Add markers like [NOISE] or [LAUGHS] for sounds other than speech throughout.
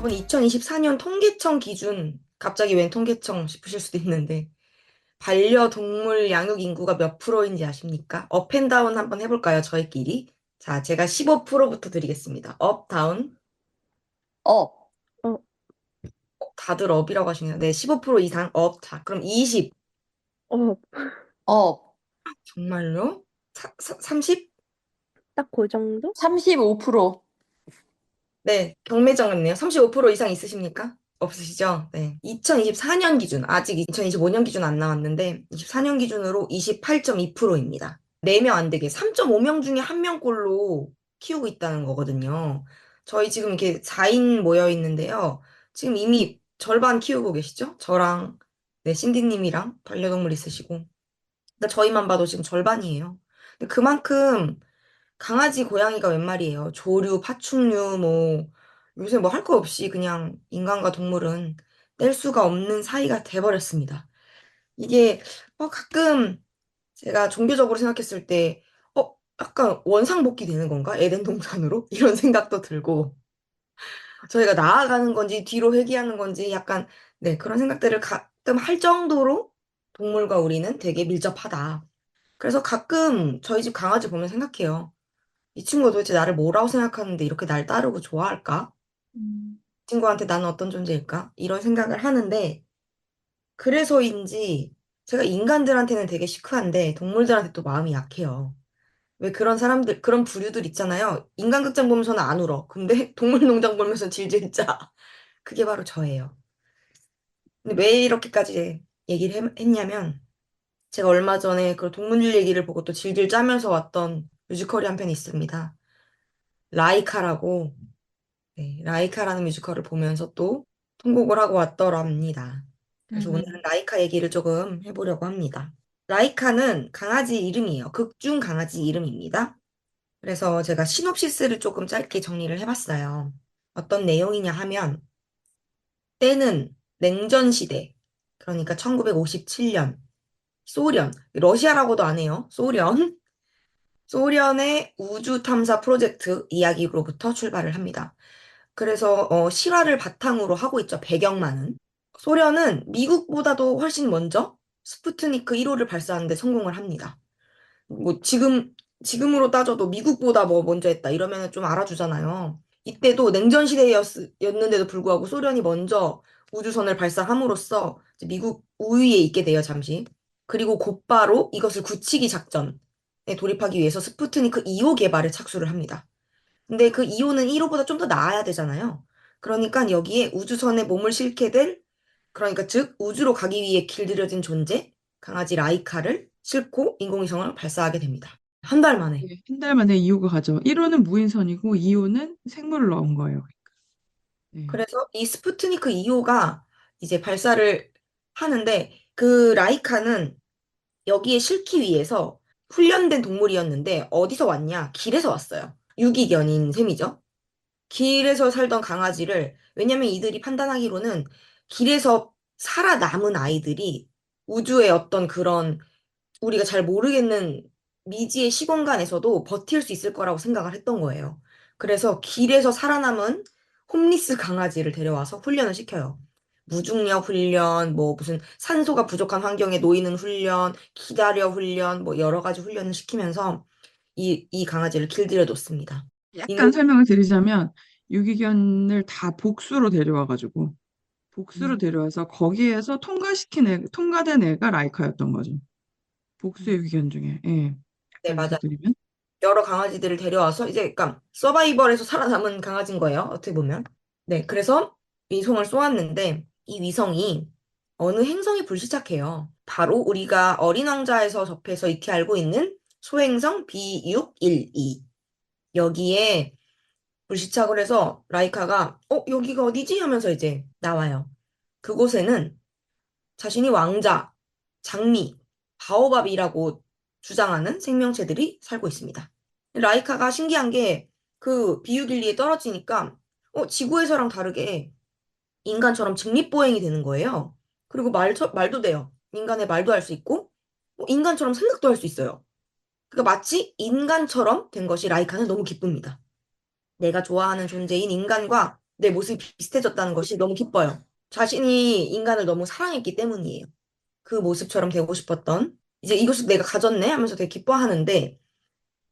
여러분 2024년 통계청 기준 갑자기 웬 통계청 싶으실 수도 있는데 반려동물 양육 인구가 몇 프로인지 아십니까? 업앤다운 한번 해볼까요? 저희끼리. 자, 제가 15%부터 드리겠습니다. 업, 다운. 업, 어, 다들 업이라고 하시네요. 네, 15% 이상 업. 자, 그럼 20. 어, 업, 정말로? 사, 사, 30? 딱 그 정도? 35%, 네, 경매 정했네요. 35% 이상 있으십니까? 없으시죠? 네. 2024년 기준, 아직 2025년 기준 안 나왔는데, 24년 기준으로 28.2%입니다. 4명 안 되게 3.5명 중에 1명꼴로 키우고 있다는 거거든요. 저희 지금 이렇게 4인 모여 있는데요. 지금 이미 절반 키우고 계시죠? 저랑, 네, 신디님이랑 반려동물 있으시고. 그러니까 저희만 봐도 지금 절반이에요. 그만큼 강아지, 고양이가 웬 말이에요. 조류, 파충류, 뭐, 요새 뭐 할 거 없이 그냥 인간과 동물은 뗄 수가 없는 사이가 돼버렸습니다. 이게, 어, 가끔 제가 종교적으로 생각했을 때, 어, 약간 원상복귀 되는 건가? 에덴 동산으로? [LAUGHS] 이런 생각도 들고, 저희가 나아가는 건지, 뒤로 회귀하는 건지, 약간, 네, 그런 생각들을 가끔 할 정도로 동물과 우리는 되게 밀접하다. 그래서 가끔 저희 집 강아지 보면 생각해요. 이 친구가 도대체 나를 뭐라고 생각하는데 이렇게 날 따르고 좋아할까? 음, 친구한테 나는 어떤 존재일까? 이런 생각을 하는데, 그래서인지 제가 인간들한테는 되게 시크한데 동물들한테 또 마음이 약해요. 왜 그런 사람들, 그런 부류들 있잖아요. 인간극장 보면서는 안 울어. 근데 [LAUGHS] 동물농장 보면서 질질 짜. [LAUGHS] 그게 바로 저예요. 근데 왜 이렇게까지 얘기를 했- 했냐면, 제가 얼마 전에 그 동물들 얘기를 보고 또 질질 짜면서 왔던 뮤지컬이 한 편 있습니다. 라이카라고, 네, 라이카라는 뮤지컬을 보면서 또 통곡을 하고 왔더랍니다. 그래서 음. 오늘은 라이카 얘기를 조금 해보려고 합니다. 라이카는 강아지 이름이에요. 극중 강아지 이름입니다. 그래서 제가 시놉시스를 조금 짧게 정리를 해봤어요. 어떤 내용이냐 하면, 때는 냉전 시대, 그러니까 1957년, 소련, 러시아라고도 안 해요. 소련. 소련의 우주 탐사 프로젝트 이야기로부터 출발을 합니다. 그래서 어, 실화를 바탕으로 하고 있죠. 배경만은. 소련은 미국보다도 훨씬 먼저 스푸트니크 1호를 발사하는데 성공을 합니다. 뭐 지금 지금으로 따져도 미국보다 뭐 먼저 했다 이러면 좀 알아주잖아요. 이때도 냉전 시대였는데도 불구하고 소련이 먼저 우주선을 발사함으로써 미국 우위에 있게 돼요, 잠시. 그리고 곧바로 이것을 굳히기 작전에 돌입하기 위해서 스푸트니크 2호 개발에 착수를 합니다. 근데 그 2호는 1호보다 좀 더 나아야 되잖아요. 그러니까 여기에 우주선에 몸을 싣게 될, 그러니까 즉 우주로 가기 위해 길들여진 존재, 강아지 라이카를 싣고 인공위성을 발사하게 됩니다. 한 달 만에. 네, 한달 만에 2호가 가죠. 1호는 무인선이고 2호는 생물을 넣은 거예요. 네. 그래서 이 스푸트니크 2호가 이제 발사를 하는데 그 라이카는 여기에 싣기 위해서 훈련된 동물이었는데 어디서 왔냐? 길에서 왔어요. 유기견인 셈이죠. 길에서 살던 강아지를 왜냐면 이들이 판단하기로는 길에서 살아남은 아이들이 우주의 어떤 그런 우리가 잘 모르겠는 미지의 시공간에서도 버틸 수 있을 거라고 생각을 했던 거예요. 그래서 길에서 살아남은 홈리스 강아지를 데려와서 훈련을 시켜요. 무중력 훈련, 뭐 무슨 산소가 부족한 환경에 놓이는 훈련, 기다려 훈련, 뭐 여러 가지 훈련을 시키면서 이, 이 강아지를 길들여 뒀습니다. 약간 인공- 설명을 드리자면 유기견을 다 복수로 데려와가지고 복수로 음. 데려와서 거기에서 통과시킨 애, 통과된 애가 라이카였던 거죠. 복수 유기견 중에. 예. 네, 맞아. 드리면. 여러 강아지들을 데려와서 이제 그러니까 서바이벌에서 살아남은 강아지인 거예요. 어떻게 보면. 네, 그래서 위성을 쏘았는데 이 위성이 어느 행성에 불시착해요. 바로 우리가 어린 왕자에서 접해서 익히 알고 있는 소행성 B612. 여기에 불시착을 해서 라이카가 어, 여기가 어디지? 하면서 이제 나와요. 그곳에는 자신이 왕자, 장미, 바오밥이라고 주장하는 생명체들이 살고 있습니다. 라이카가 신기한 게그 비유길리에 떨어지니까 어, 지구에서랑 다르게 인간처럼 직립보행이 되는 거예요. 그리고 말, 말도 돼요. 인간의 말도 할 수 있고 어, 인간처럼 생각도 할 수 있어요. 그러니까 마치 인간처럼 된 것이 라이카는 너무 기쁩니다. 내가 좋아하는 존재인 인간과 내 모습이 비슷해졌다는 것이 너무 기뻐요. 자신이 인간을 너무 사랑했기 때문이에요. 그 모습처럼 되고 싶었던 이제 이것을 내가 가졌네 하면서 되게 기뻐하는데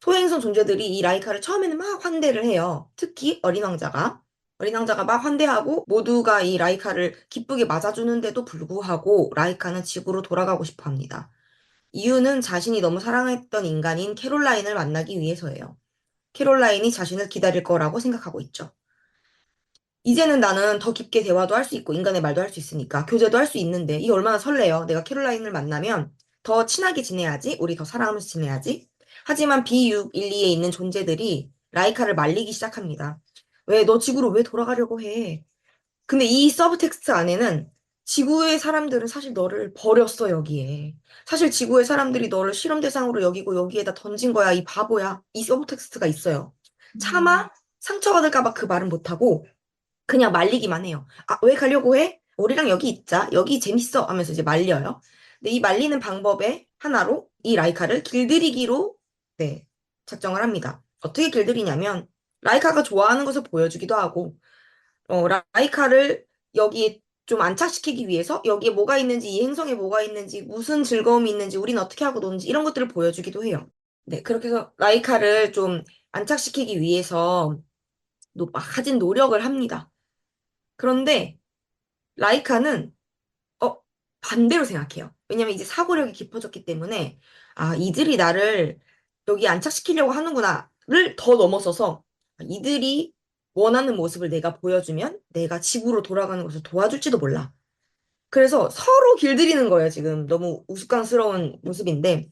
소행성 존재들이 이 라이카를 처음에는 막 환대를 해요. 특히 어린 왕자가 어린 왕자가 막 환대하고 모두가 이 라이카를 기쁘게 맞아주는데도 불구하고 라이카는 지구로 돌아가고 싶어 합니다. 이유는 자신이 너무 사랑했던 인간인 캐롤라인을 만나기 위해서예요. 캐롤라인이 자신을 기다릴 거라고 생각하고 있죠. 이제는 나는 더 깊게 대화도 할 수 있고 인간의 말도 할 수 있으니까 교제도 할 수 있는데 이게 얼마나 설레요. 내가 캐롤라인을 만나면 더 친하게 지내야지. 우리 더 사랑하면서 지내야지. 하지만 B612에 있는 존재들이 라이카를 말리기 시작합니다. 왜 너 지구로 왜 돌아가려고 해? 근데 이 서브텍스트 안에는 지구의 사람들은 사실 너를 버렸어, 여기에. 사실 지구의 사람들이 너를 실험 대상으로 여기고 여기에다 던진 거야, 이 바보야. 이 서브텍스트가 있어요. 차마 상처받을까 봐 그 말은 못하고 그냥 말리기만 해요. 아, 왜 가려고 해? 우리랑 여기 있자. 여기 재밌어. 하면서 이제 말려요. 근데 이 말리는 방법의 하나로 이 라이카를 길들이기로 네, 작정을 합니다. 어떻게 길들이냐면 라이카가 좋아하는 것을 보여주기도 하고 어, 라이카를 여기에 좀 안착시키기 위해서 여기에 뭐가 있는지 이 행성에 뭐가 있는지 무슨 즐거움이 있는지 우리는 어떻게 하고 노는지 이런 것들을 보여주기도 해요. 네, 그렇게 해서 라이카를 좀 안착시키기 위해서 노, 막 하진 노력을 합니다. 그런데 라이카는 어, 반대로 생각해요. 왜냐면 이제 사고력이 깊어졌기 때문에 아, 이들이 나를 여기 안착시키려고 하는구나를 더 넘어서서 이들이 원하는 모습을 내가 보여주면 내가 지구로 돌아가는 것을 도와줄지도 몰라. 그래서 서로 길들이는 거예요, 지금. 너무 우스꽝스러운 모습인데.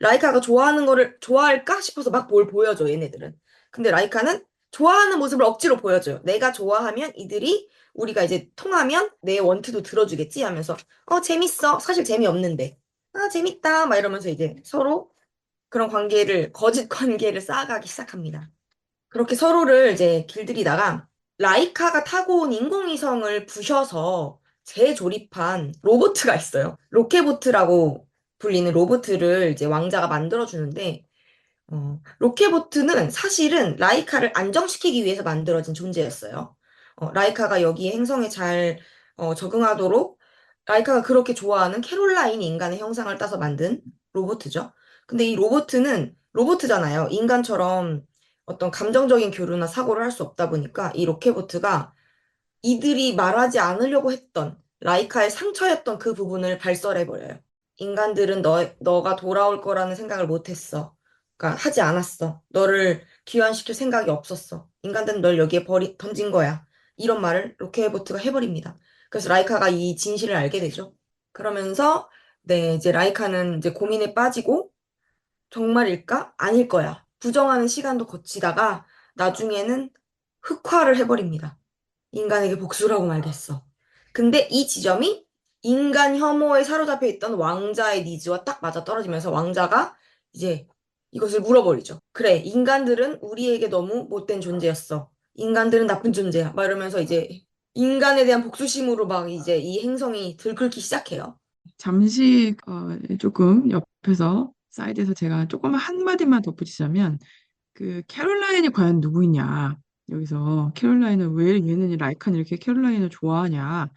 라이카가 좋아하는 거를 좋아할까 싶어서 막 뭘 보여줘, 얘네들은. 근데 라이카는 좋아하는 모습을 억지로 보여줘요. 내가 좋아하면 이들이 우리가 이제 통하면 내 원투도 들어주겠지 하면서 어, 재밌어. 사실 재미없는데. 아, 재밌다. 막 이러면서 이제 서로 그런 관계를, 거짓 [LAUGHS] 관계를 쌓아가기 시작합니다. 그렇게 서로를 이제 길들이다가 라이카가 타고 온 인공위성을 부셔서 재조립한 로보트가 있어요. 로켓보트라고 불리는 로보트를 이제 왕자가 만들어주는데, 어, 로켓보트는 사실은 라이카를 안정시키기 위해서 만들어진 존재였어요. 어, 라이카가 여기 행성에 잘 어, 적응하도록 라이카가 그렇게 좋아하는 캐롤라인 인간의 형상을 따서 만든 로보트죠. 근데 이 로보트는 로보트잖아요. 인간처럼 어떤 감정적인 교류나 사고를 할 수 없다 보니까 이 로켓보트가 이들이 말하지 않으려고 했던 라이카의 상처였던 그 부분을 발설해버려요. 인간들은 너, 너가 돌아올 거라는 생각을 못했어. 그러니까 하지 않았어. 너를 귀환시킬 생각이 없었어. 인간들은 널 여기에 버리, 던진 거야. 이런 말을 로켓보트가 해버립니다. 그래서 라이카가 이 진실을 알게 되죠. 그러면서 네, 이제 라이카는 이제 고민에 빠지고 정말일까? 아닐 거야. 부정하는 시간도 거치다가 나중에는 흑화를 해버립니다. 인간에게 복수를 하고 말겠어. 근데 이 지점이 인간 혐오에 사로잡혀 있던 왕자의 니즈와 딱 맞아 떨어지면서 왕자가 이제 이것을 물어버리죠. 그래, 인간들은 우리에게 너무 못된 존재였어. 인간들은 나쁜 존재야. 막 이러면서 이제 인간에 대한 복수심으로 막 이제 이 행성이 들끓기 시작해요. 잠시 어, 조금 옆에서 사이드에서 제가 조금 한마디만 덧붙이자면 그 캐롤라인이 과연 누구냐 여기서 캐롤라인은 왜 얘는 라이칸이 이렇게 캐롤라인을 좋아하냐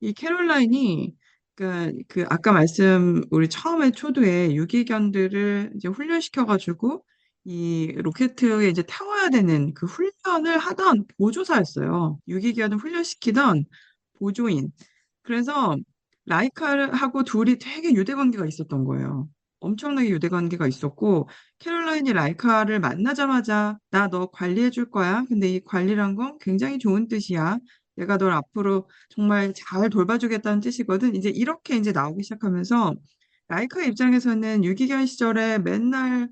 이 캐롤라인이 그러니까 그 아까 말씀 우리 처음에 초두에 유기견들을 이제 훈련시켜 가지고 이 로켓에 이제 태워야 되는 그 훈련을 하던 보조사였어요. 유기견을 훈련시키던 보조인. 그래서 라이카하고 둘이 되게 유대 관계가 있었던 거예요. 엄청나게 유대 관계가 있었고 캐롤라인이 라이카를 만나자마자 나 너 관리해 줄 거야. 근데 이 관리란 건 굉장히 좋은 뜻이야. 내가 널 앞으로 정말 잘 돌봐주겠다는 뜻이거든. 이제 이렇게 이제 나오기 시작하면서 라이카 입장에서는 유기견 시절에 맨날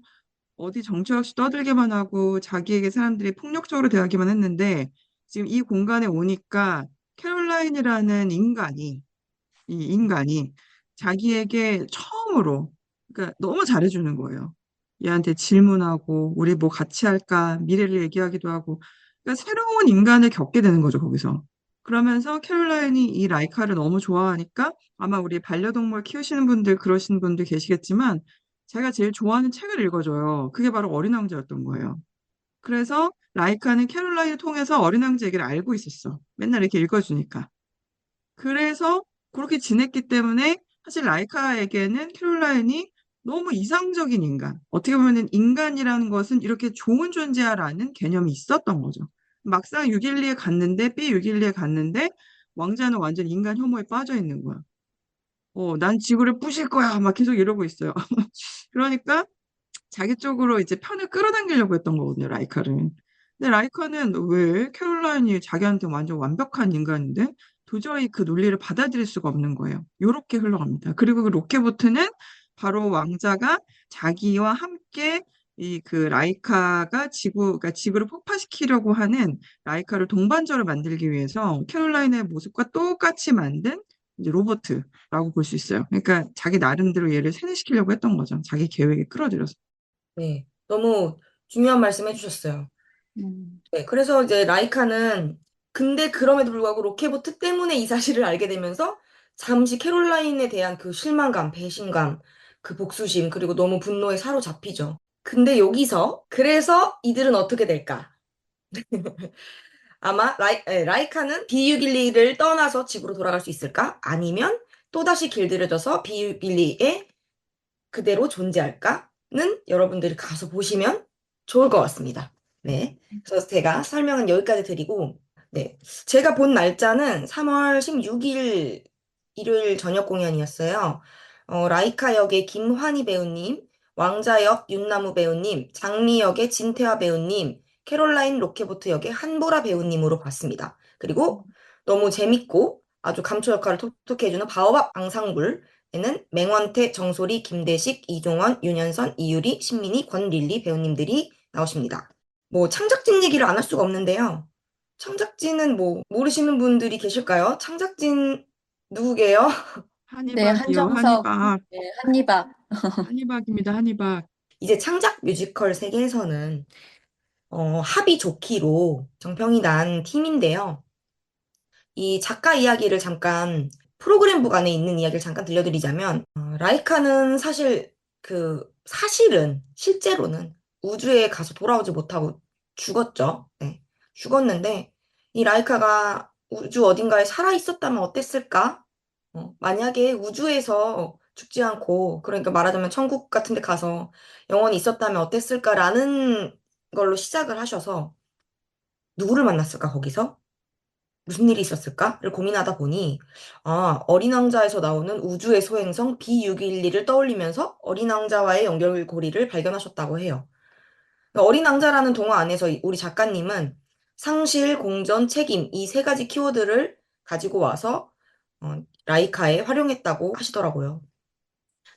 어디 정처 없이 떠들기만 하고 자기에게 사람들이 폭력적으로 대하기만 했는데 지금 이 공간에 오니까 캐롤라인이라는 인간이 이 인간이 자기에게 처음으로 그러니까 너무 잘해주는 거예요. 얘한테 질문하고 우리 뭐 같이 할까 미래를 얘기하기도 하고 그러니까 새로운 인간을 겪게 되는 거죠 거기서. 그러면서 캐롤라인이 이 라이카를 너무 좋아하니까 아마 우리 반려동물 키우시는 분들 그러신 분들 계시겠지만 제가 제일 좋아하는 책을 읽어줘요. 그게 바로 어린 왕자였던 거예요. 그래서 라이카는 캐롤라인을 통해서 어린 왕자 얘기를 알고 있었어. 맨날 이렇게 읽어주니까. 그래서 그렇게 지냈기 때문에 사실 라이카에게는 캐롤라인이 너무 이상적인 인간. 어떻게 보면은 인간이라는 것은 이렇게 좋은 존재야라는 개념이 있었던 거죠. 막상 612에 갔는데, B612에 갔는데, 왕자는 완전 인간 혐오에 빠져 있는 거야. 어, 난 지구를 부실 거야. 막 계속 이러고 있어요. [LAUGHS] 그러니까 자기 쪽으로 이제 편을 끌어당기려고 했던 거거든요, 라이카를. 근데 라이카는 왜 캐롤라인이 자기한테 완전 완벽한 인간인데 도저히 그 논리를 받아들일 수가 없는 거예요. 요렇게 흘러갑니다. 그리고 그 로켓보트는 바로 왕자가 자기와 함께 이 그 라이카가 지구, 그러니까 지구를 폭파시키려고 하는 라이카를 동반자로 만들기 위해서 캐롤라인의 모습과 똑같이 만든 이제 로버트라고 볼 수 있어요. 그러니까 자기 나름대로 얘를 세뇌시키려고 했던 거죠. 자기 계획에 끌어들여서. 네, 너무 중요한 말씀 해주셨어요. 음. 네, 그래서 이제 라이카는 근데 그럼에도 불구하고 로켓보트 때문에 이 사실을 알게 되면서 잠시 캐롤라인에 대한 그 실망감, 배신감, 그 복수심, 그리고 너무 분노에 사로잡히죠. 근데 여기서 그래서 이들은 어떻게 될까? [LAUGHS] 아마 라이, 에, 라이카는 B612를 떠나서 지구로 돌아갈 수 있을까? 아니면 또다시 길들여져서 B612에 그대로 존재할까는 여러분들이 가서 보시면 좋을 것 같습니다. 네. 그래서 제가 설명은 여기까지 드리고, 네. 제가 본 날짜는 3월 16일 일요일 저녁 공연이었어요. 어, 라이카 역의 김환희 배우님, 왕자 역 윤나무 배우님, 장미 역의 진태화 배우님, 캐롤라인 로케보트 역의 한보라 배우님으로 봤습니다. 그리고 너무 재밌고 아주 감초 역할을 톡톡히 해주는 바오밥 앙상블에는 맹원태, 정소리, 김대식, 이종원, 윤현선, 이유리, 신민희, 권릴리 배우님들이 나오십니다. 뭐 창작진 얘기를 안 할 수가 없는데요. 창작진은 뭐 모르시는 분들이 계실까요? 창작진 누구게요? [LAUGHS] 네, 한이박이요, 한정석. 한이박. 네, 한니박. [LAUGHS] 한이박입니다, 한이박. 이제 창작 뮤지컬 세계에서는 어, 합이 좋기로 정평이 난 팀인데요. 이 작가 이야기를 잠깐 프로그램북 안에 있는 이야기를 잠깐 들려드리자면 어, 라이카는 사실 그 사실은 실제로는 우주에 가서 돌아오지 못하고 죽었죠. 네, 죽었는데 이 라이카가 우주 어딘가에 살아 있었다면 어땠을까? 어, 만약에 우주에서 죽지 않고 그러니까 말하자면 천국 같은 데 가서 영원히 있었다면 어땠을까라는 걸로 시작을 하셔서 누구를 만났을까 거기서? 무슨 일이 있었을까를 고민하다 보니 아, 어린 왕자에서 나오는 우주의 소행성 B612를 떠올리면서 어린 왕자와의 연결고리를 발견하셨다고 해요. 어린 왕자라는 동화 안에서 이- 우리 작가님은 상실, 공전, 책임 이 세 가지 키워드를 가지고 와서 어, 라이카에 활용했다고 하시더라고요.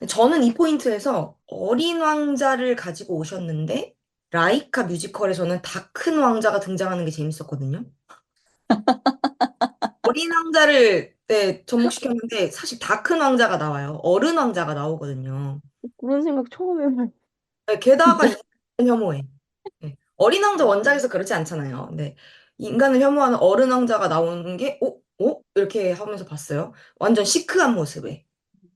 저는 이 포인트에서 어린 왕자를 가지고 오셨는데 라이카 뮤지컬에서는 다 큰 왕자가 등장하는 게 재밌었거든요. [LAUGHS] 어린 왕자를 네, 접목시켰는데 사실 다 큰 왕자가 나와요. 어른 왕자가 나오거든요. 그런 생각 처음 해봐요. 네, 게다가 [LAUGHS] 인간을 혐오해. 네, 어린 왕자 원작에서 그렇지 않잖아요. 네, 인간을 혐오하는 어른 왕자가 나오는 게 어? 어? 이렇게 하면서 봤어요. 완전 시크한 모습에.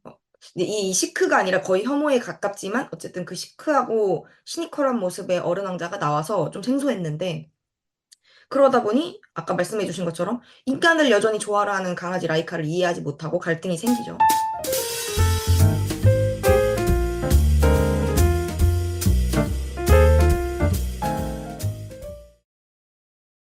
어, 근데 이 시크가 아니라 거의 혐오에 가깝지만 어쨌든 그 시크하고 시니컬한 모습의 어른 왕자가 나와서 좀 생소했는데 그러다 보니 아까 말씀해 주신 것처럼 인간을 여전히 좋아하는 강아지 라이카를 이해하지 못하고 갈등이 생기죠.